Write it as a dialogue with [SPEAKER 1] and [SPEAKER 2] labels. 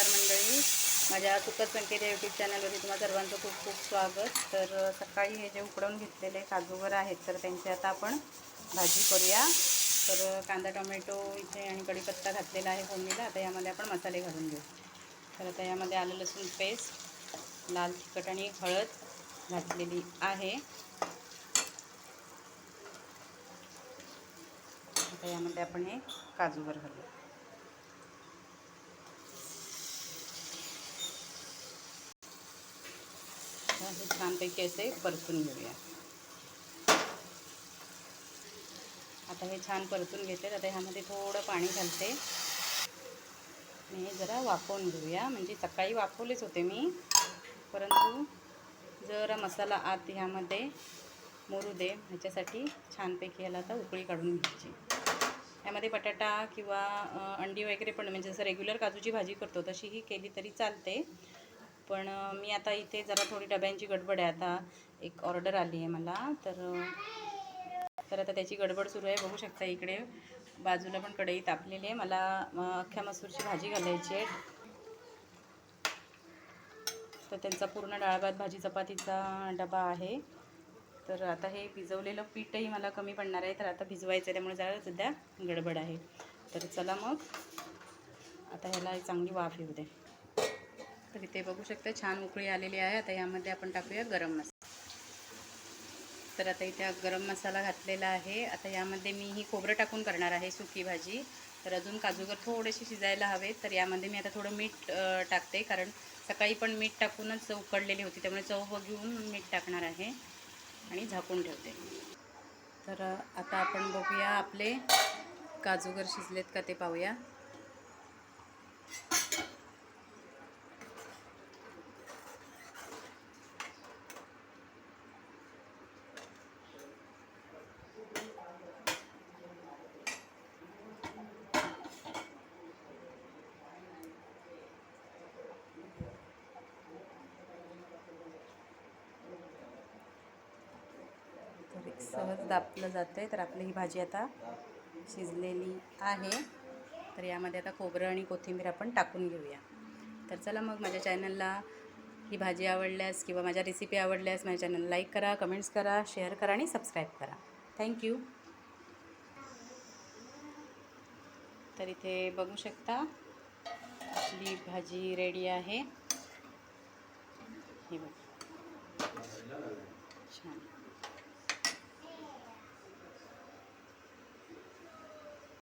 [SPEAKER 1] नमस्कार मंडळी. माझ्या सुखद संकेत यूट्यूब चॅनलवरती तुम्हा सर्वांचं खूप खूप स्वागत. तर सकाळी हे जे उकडवून घेतलेले काजूवर आहेत तर त्यांची आता आपण भाजी करूया. तर कांदा टोमॅटो इथे आणि कढीपत्ता घातलेला आहे फोडणीला. आता यामध्ये आपण मसाले घालून घेऊ. तर आता यामध्ये आलं लसूण पेस्ट लाल तिखट आणि हळद घातलेली आहे. आता यामध्ये आपण हे काजूवर घालू. आता हे छानपैकी असे परतून घेऊया. आता हे छान परतून घेते आता ह्यामध्ये थोडं पाणी घालते. मी हे जरा वाफवून घेऊया म्हणजे सकाळी वाफवलेच होते मी. परंतु जरा मसाला आत ह्यामध्ये मोरू दे ह्याच्यासाठी छानपैकी ह्याला आता उकळी काढून घ्यायची. यामध्ये बटाटा किंवा अंडी वगैरे पण म्हणजे जसं रेग्युलर काजूची भाजी करतो तशीही केली तरी चालते. पण मी आता इथे जरा थोडी डब्यांची गडबड आहे. आता एक ऑर्डर आली आहे मला तर तर आता त्याची गडबड सुरू आहे. बघू शकता इकडे बाजूला पण कढई तापलेली आहे. मला अख्ख्या मसूरची भाजी घालायची आहे. तर त्यांचा पूर्ण डाळभात भाजी चपातीचा डबा आहे. तर आता हे भिजवलेलं पीठही मला कमी पडणार आहे तर आता भिजवायचं आहे. त्यामुळे जरा सध्या गडबड आहे. तर चला मग आता ह्याला चांगली वाफ येऊ दे. तर इथे बघू शकता छान उकळी आलेली आहे. आता यामध्ये आपण टाकूया गरम मसाला. तर आता इथे गरम मसाला घातलेला आहे. आता यामध्ये मी ही खोबरं टाकून करणार आहे सुकी भाजी. तर अजून काजूगर थोडेसे शिजायला हवे तर यामध्ये मी आता थोडं मीठ टाकते. कारण सकाळी पण मीठ टाकूनच उकडलेली होती. त्यामुळे चव घेऊन मीठ टाकणार आहे आणि झाकून ठेवते. तर आता आपण बघूया आपले काजूगर शिजलेत का ते पाहूया. सहज दापलं जातं आहे तर आपली ही भाजी आता शिजलेली आहे. तर यामध्ये आता खोबरं आणि कोथिंबीर आपण टाकून घेऊया. तर चला मग माझ्या चॅनलला ही भाजी आवडल्यास किंवा माझ्या रेसिपी आवडल्यास माझ्या चॅनल लाईक करा कमेंट्स करा शेअर करा आणि सबस्क्राईब करा. थँक्यू तर इथे बघू शकता आपली भाजी रेडी आहे. हे बघ. छान.